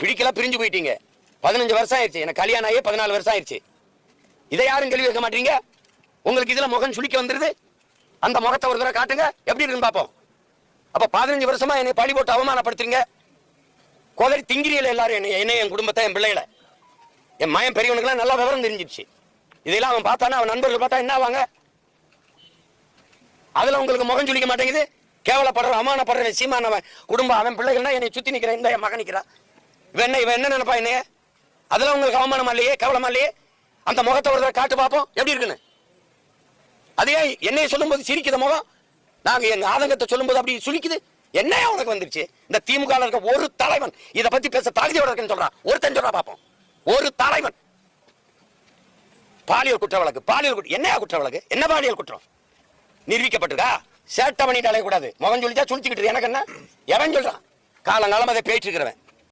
பிடிக்கல பிரிஞ்சு போயிட்டீங்க. பதினஞ்சு வருஷம் ஆயிடுச்சு. எனக்கு கல்யாணம் ஆகி பதினாலு வருஷம் ஆயிடுச்சு. இதை யாரும் கேள்வி கேட்க மாட்டீங்க? உங்களுக்கு இதுல முகம் சுளிக்க வந்துருது. அந்த முகத்தை ஒரு தடவை காட்டுங்க. எப்படி இருக்குன்னு பார்ப்போம். அப்ப பதினஞ்சு வருஷமா என்னை பழி போட்டு அவமானப்படுத்துறீங்க? கோதரி திங்கிரியல எல்லாரும் என்ன என்னை என் குடும்பத்தை என் பிள்ளைகளை. என் மயம் பெரியவனுக்குலாம் நல்லா விவரம் தெரிஞ்சிருச்சு. இதெல்லாம் அவன் பார்த்தானா அவன் நண்பர்கள் பார்த்தா என்ன ஆவாங்க? அதுல உங்களுக்கு முகம் சுளிக்க மாட்டேங்குது. கேவலப்படுற அவமானப்படுற சீமானவன் குடும்பம் அவன் பிள்ளைகள்னா என்னை சுத்தி நிக்கிறேன் இந்த என் மகன் நிற்கிறான் இவன் என்ன இவன் என்ன நினைப்பா என்னைய? அதெல்லாம் உங்களுக்கு அவமானமா இல்லையே? கேவலமா இல்லையே? அந்த முகத்தை ஒரு காட்டு பார்ப்போம். எப்படி இருக்குன்னு? அதே என்னைய சொல்லும்போது சிரிக்குத முகம்? நாங்க எங்க ஆதங்கத்தை சொல்லும்போது அப்படி சுழிக்குது என்னையா உனக்கு வந்துருச்சு? இந்த திமுக இருக்க ஒரு தலைவன் இத பத்தி பேச தகுதியோட இருக்குன்னு சொல்றான். ஒருத்தன் சொல்றா பார்ப்போம். ஒரு தலைவன். பாலியல் குற்ற வழக்கு பாலியல் குற்றம் என்னையா குற்ற வழக்கு என்ன பாலியல் குற்றம்? நிரூபிக்கப்பட்டிருக்கா? சேட்டை பண்ணிட்டு அலையக்கூடாது. முகம் சொல்லிச்சா சுழிச்சுக்கிட்டு எனக்கு என்ன? எவன் சொல்றான்? காலங்காலம் அதை பேச்சு